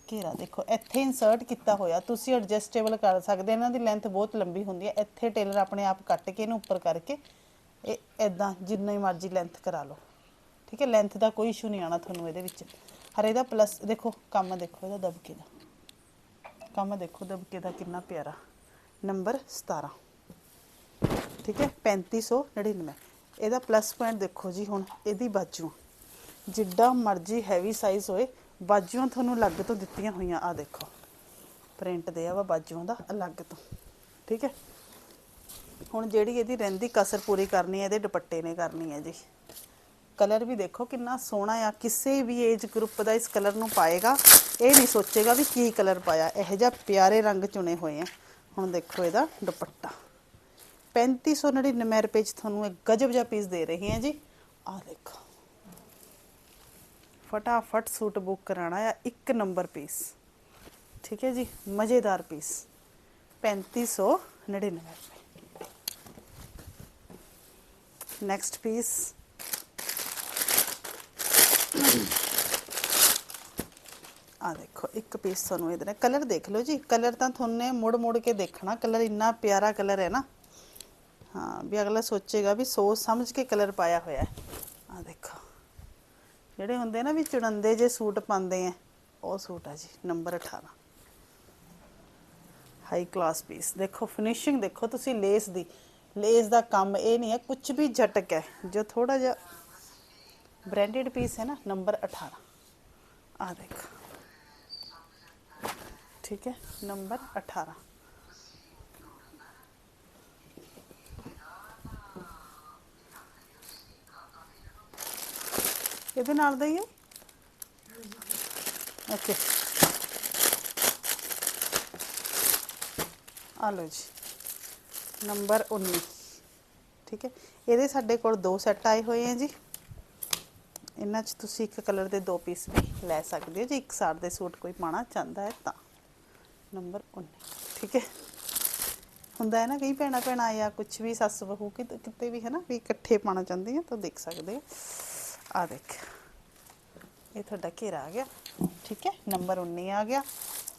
A: ਘੇਰਾ ਦੇਖੋ, ਇੱਥੇ ਇਨਸਰਟ ਕੀਤਾ ਹੋਇਆ। ਤੁਸੀਂ ਐਡਜਸਟੇਬਲ ਕਰ ਸਕਦੇ ਇਹਨਾਂ ਦੀ ਲੈਂਥ ਬਹੁਤ ਲੰਬੀ ਹੁੰਦੀ ਹੈ। ਇੱਥੇ ਟੇਲਰ ਆਪਣੇ ਆਪ ਕੱਟ ਕੇ ਇਹਨੂੰ ਉੱਪਰ ਕਰਕੇ ਇਹ ਇਦਾਂ ਜਿੰਨਾ ਹੀ ਮਰਜ਼ੀ ਲੈਂਥ ਕਰਾ ਲਓ। ਠੀਕ ਹੈ? ਲੈਂਥ ਦਾ ਕੋਈ ਇਸ਼ੂ ਨਹੀਂ ਆਣਾ ਤੁਹਾਨੂੰ ਇਹਦੇ ਵਿੱਚ। ਹਰ ਇਹਦਾ ਪਲੱਸ ਦੇਖੋ, ਕੰਮ ਦੇਖੋ ਇਹਦਾ ਦਬਕੇ ਦਾ। ਕੰਮ ਦੇਖੋ, ਦਬਕੇ ਦਾ ਕਿੰਨਾ ਪਿਆਰਾ। ਨੰਬਰ 17 ਠੀਕ ਹੈ? 3599 ਇਹਦਾ ਪਲੱਸ ਪੁਆਇੰਟ ਦੇਖੋ ਜੀ ਹੁਣ, ਇਹਦੀ ਬਾਜੂ ਜਿੱਡਾ ਮਰਜ਼ੀ ਹੈਵੀ ਸਾਈਜ਼ ਹੋਏ, ਬਾਜੂਆਂ ਤੁਹਾਨੂੰ ਅਲੱਗ ਤੋਂ ਦਿੱਤੀਆਂ ਹੋਈਆਂ ਆ ਦੇਖੋ। ਪ੍ਰਿੰਟ ਦੇ ਆ ਵਾ ਬਾਜੂਆਂ ਦਾ, ਅਲੱਗ ਤੋਂ। ਠੀਕ ਹੈ? ਹੁਣ ਜਿਹੜੀ ਇਹਦੀ ਰਹਿੰਦੀ ਕਸਰ ਪੂਰੀ ਕਰਨੀ ਹੈ, ਇਹਦੇ ਦੁਪੱਟੇ ਨੇ ਕਰਨੀ ਹੈ ਜੀ। ਕਲਰ ਵੀ ਦੇਖੋ ਕਿੰਨਾ ਸੋਹਣਾ ਆ, ਕਿਸੇ ਵੀ ਏਜ ਗਰੁੱਪ ਦਾ ਇਸ ਕਲਰ ਨੂੰ ਪਾਏਗਾ, ਇਹ ਨਹੀਂ ਸੋਚੇਗਾ ਵੀ ਕੀ ਕਲਰ ਪਾਇਆ, ਇਹੋ ਜਿਹਾ ਪਿਆਰੇ ਰੰਗ ਚੁਣੇ ਹੋਏ ਆ। ਹੁਣ ਦੇਖੋ ਇਹਦਾ ਦੁਪੱਟਾ। 3599 ਰੁਪਏ ਚ ਤੁਹਾਨੂੰ ਇੱਕ ਗਜਬ ਜਿਹਾ ਪੀਸ ਦੇ ਰਹੇ ਹਾਂ ਜੀ। ਆਹ ਦੇਖੋ। ਫਟਾਫਟ ਸੂਟ ਬੁੱਕ ਕਰਾਣਾ ਆ, ਇੱਕ ਨੰਬਰ ਪੀਸ ਠੀਕ ਹੈ ਜੀ, ਮਜ਼ੇਦਾਰ ਪੀਸ 3599 ਰੁਪਏ। ਨੈਕਸਟ ਪੀਸ ਆ ਦੇਖੋ, ਇੱਕ ਪੀਸ ਤੁਹਾਨੂੰ ਇਹਦੇ ਨਾਲ। ਕਲਰ ਦੇਖ ਲਓ ਜੀ। ਕਲਰ ਤਾਂ ਤੁਹਾਨੂੰ ਮੁੜ ਮੁੜ ਕੇ ਦੇਖਣਾ। ਕਲਰ ਇੰਨਾ ਪਿਆਰਾ ਕਲਰ ਹੈ ਨਾ। ਹਾਂ, ਵੀ ਅਗਲਾ ਸੋਚੇਗਾ ਵੀ ਸੋਚ ਸਮਝ ਕੇ ਕਲਰ ਪਾਇਆ ਹੋਇਆ ਹੈ। ਆ ਦੇਖੋ। ਜਿਹੜੇ ਹੁੰਦੇ ਨਾ ਵੀ ਚੁੜੰਦੇ ਜੇ ਸੂਟ ਪਾਉਂਦੇ ਆ ਉਹ ਸੂਟ ਆ ਜੀ, ਨੰਬਰ 18 ਹਾਈ ਕਲਾਸ ਪੀਸ ਦੇਖੋ ਫਿਨਿਸ਼ਿੰਗ ਦੇਖੋ ਤੁਸੀਂ ਲੇਸ ਦੀ। ਲੇਸ ਦਾ ਕੰਮ ਇਹ ਨਹੀਂ ਹੈ ਕੁਝ ਵੀ ਝਟਕ ਹੈ, ਜੋ ਥੋੜਾ ਜਿਹਾ ਬ੍ਰਾਂਡਡ ਪੀਸ ਹੈ ਨਾ, ਨੰਬਰ 18 ਆ ਦੇਖ। ਠੀਕ ਹੈ, ਨੰਬਰ 18 ਇਹਦੇ ਨਾਲ ਦਾ ਹੀ ਹੈ ਓਕੇ ਆ ਲਓ ਜੀ। ਨੰਬਰ 19 ਠੀਕ ਹੈ? ਇਹਦੇ ਸਾਡੇ ਕੋਲ ਦੋ ਸੈੱਟ ਆਏ ਹੋਏ ਆ ਜੀ। ਇਹਨਾਂ 'ਚ ਤੁਸੀਂ ਇੱਕ ਕਲਰ ਦੇ ਦੋ ਪੀਸ ਵੀ ਲੈ ਸਕਦੇ ਹੋ ਜੇ। ਇੱਕ ਸਾਰ ਦੇ ਸੂਟ ਕੋਈ ਪਾਣਾ ਚਾਹੁੰਦਾ ਹੈ ਤਾਂ। ਨੰਬਰ 19 ਠੀਕ ਹੈ? ਹੁੰਦਾ ਹੈ ਨਾ, ਕਈ ਭੈਣਾਂ ਭੈਣਾਂ ਜਾਂ ਕੁਝ ਵੀ ਸੱਸ ਬਹੂ ਕਿ ਕਿਤੇ ਵੀ ਹੈ ਨਾ, ਵੀ ਇਕੱਠੇ ਪਾਣਾ ਚਾਹੁੰਦੇ ਆ ਤਾਂ ਦੇਖ ਸਕਦੇ ਹੋ ਆ ਦੇਖ। ਇਹ ਤੁਹਾਡਾ ਘੇਰਾ ਆ ਗਿਆ। ਠੀਕ ਹੈ? ਨੰਬਰ 19 ਆ ਗਿਆ।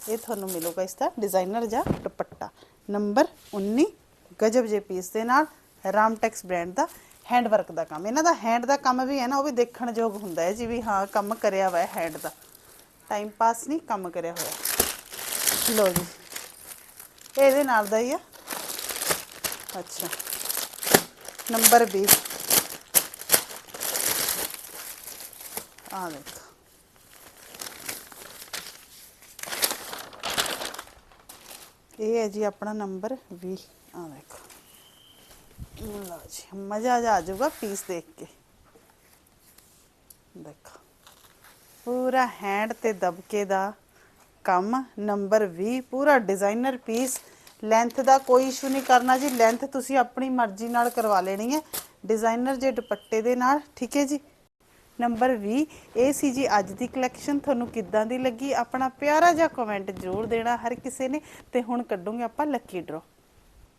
A: ਇਹ ਤੁਹਾਨੂੰ ਮਿਲੂਗਾ ਇਸ ਦਾ ਡਿਜ਼ਾਈਨਰ ਜਾਂ ਦੁਪੱਟਾ। ਨੰਬਰ 19 ਗਜਬ ਜੇ ਪੀਸ ਦੇ ਨਾਲ ਰਾਮਟੈਕਸ ਬ੍ਰਾਂਡ ਦਾ ਹੈਂਡ ਵਰਕ ਦਾ ਕੰਮ। ਇਹਨਾਂ ਦਾ ਹੈਂਡ ਦਾ ਕੰਮ ਵੀ ਹੈ ਨਾ, ਉਹ ਵੀ ਦੇਖਣ ਯੋਗ ਹੁੰਦਾ ਹੈ ਜੀ ਵੀ ਹਾਂ, ਕੰਮ ਕਰਿਆ ਹੋਇਆ ਹੈਂਡ ਦਾ। ਟਾਈਮ ਪਾਸ ਨਹੀਂ, ਕੰਮ ਕਰਿਆ ਹੋਇਆ। ਲੋ ਜੀ। ਇਹਦੇ ਨਾਲ ਦਾ ਹੀ ਆ। ਅੱਛਾ। ਨੰਬਰ 20 ਆ ਦੇਖੋ ਇਹ ਹੈ ਜੀ ਆਪਣਾ ਨੰਬਰ 20 ਆ ਦੇਖੋ ਲਓ ਜੀ, ਮਜ਼ਾ ਆ ਜਾਊਗਾ ਪੀਸ ਦੇਖ ਕੇ। ਦੇਖੋ। ਪੂਰਾ ਹੈਂਡ ਤੇ ਦਬਕੇ ਦਾ ਕੰਮ, ਨੰਬਰ 20 ਪੂਰਾ ਡਿਜ਼ਾਈਨਰ ਪੀਸ ਲੈਂਥ ਦਾ ਕੋਈ ਇਸ਼ੂ ਨਹੀਂ ਕਰਨਾ ਜੀ। ਲੈਂਥ ਤੁਸੀਂ ਆਪਣੀ ਮਰਜ਼ੀ ਨਾਲ ਕਰਵਾ ਲੈਣੀ ਹੈ। ਡਿਜ਼ਾਈਨਰ ਜੇ ਦੁਪੱਟੇ ਦੇ ਨਾਲ, ਠੀਕ ਹੈ ਜੀ? ਨੰਬਰ 20 ਇਹ ਸੀ ਜੀ ਅੱਜ ਦੀ ਕਲੈਕਸ਼ਨ ਤੁਹਾਨੂੰ ਕਿੱਦਾਂ ਦੀ ਲੱਗੀ? ਆਪਣਾ ਪਿਆਰਾ ਜਿਹਾ ਕਮੈਂਟ ਜ਼ਰੂਰ ਦੇਣਾ ਹਰ ਕਿਸੇ ਨੇ ਤੇ ਹੁਣ ਕੱਢੂਗੇ ਆਪਾਂ ਲੱਕੀ ਡਰਾ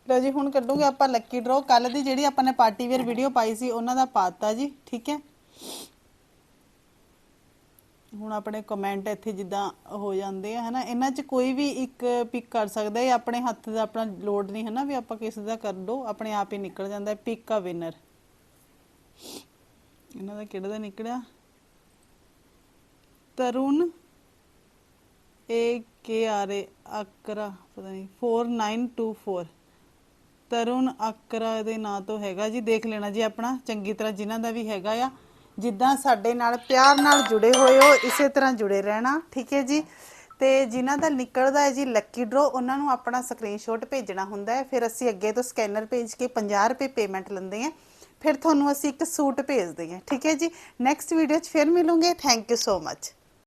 A: ਲਓ ਜੀ, ਹੁਣ ਕੱਢੂਗੇ ਆਪਾਂ ਲੱਕੀ ਡਰਾ ਕੱਲ ਦੀ ਜਿਹੜੀ ਆਪਾਂ ਨੇ ਪਾਰਟੀ ਵੇਅਰ ਵੀਡੀਓ ਪਾਈ ਸੀ, ਉਹਨਾਂ ਦਾ ਪਾਤਾ ਜੀ, ਠੀਕ ਹੈ? ਹੁਣ ਆਪਣੇ ਕਮੈਂਟ ਇੱਥੇ ਜਿੱਦਾਂ ਹੋ ਜਾਂਦੇ ਆ, ਹਨਾ? ਇਹਨਾਂ 'ਚ ਕੋਈ ਵੀ ਇੱਕ ਪਿਕ ਕਰ ਸਕਦਾ ਹੈ ਆਪਣੇ ਹੱਥ ਦਾ ਆਪਣਾ ਲੋਡ ਨਹੀਂ, ਹਨਾ? ਵੀ ਆਪਾਂ ਕਿਸੇ ਦਾ ਕਰ ਦੋ, ਆਪਣੇ ਆਪ ਹੀ ਨਿਕਲ ਜਾਂਦਾ ਪਿਕ ਆ ਵਿਨਰ ਇਹਨਾਂ ਦਾ ਕਿਹੜਾ ਦਾ ਨਿਕਲਿਆ? ਤਰੁਣ ਏ ਕੇ ਆਰ ਏ ਅਕਰਾ ਪਤਾ ਨਹੀਂ 4924 ਤਰੁਣ ਅਕਰਾ ਦੇ ਨਾਂ ਤੋਂ ਹੈਗਾ ਜੀ, ਦੇਖ ਲੈਣਾ ਜੀ ਆਪਣਾ, ਚੰਗੀ ਤਰ੍ਹਾਂ ਜਿਨ੍ਹਾਂ ਦਾ ਵੀ ਹੈਗਾ ਆ। ਜਿੱਦਾਂ ਸਾਡੇ ਨਾਲ, ਪਿਆਰ ਨਾਲ ਜੁੜੇ ਹੋਏ ਹੋ, ਇਸੇ ਤਰ੍ਹਾਂ ਜੁੜੇ ਰਹਿਣਾ, ਠੀਕ ਹੈ ਜੀ? ਤੇ ਜਿਨ੍ਹਾਂ ਦਾ ਨਿਕਲਦਾ ਹੈ ਜੀ ਲੱਕੀ ਡਰੋ ਉਹਨਾਂ ਨੂੰ ਆਪਣਾ ਸਕਰੀਨਸ਼ਾਟ ਭੇਜਣਾ ਹੁੰਦਾ ਹੈ। ਫਿਰ ਅਸੀਂ ਅੱਗੇ ਤੋਂ ਸਕੈਨਰ ਭੇਜ ਕੇ 50 ਰੁਪਏ ਪੇਮੈਂਟ ਲੈਂਦੇ ਹਾਂ। ਫਿਰ ਤੁਹਾਨੂੰ ਅਸੀਂ ਇੱਕ ਸੂਟ ਭੇਜਦੇ ਹਾਂ ਠੀਕ ਹੈ ਜੀ? ਨੈਕਸਟ ਵੀਡੀਓ 'ਚ ਫਿਰ ਮਿਲੂਗੇ। Thank you so much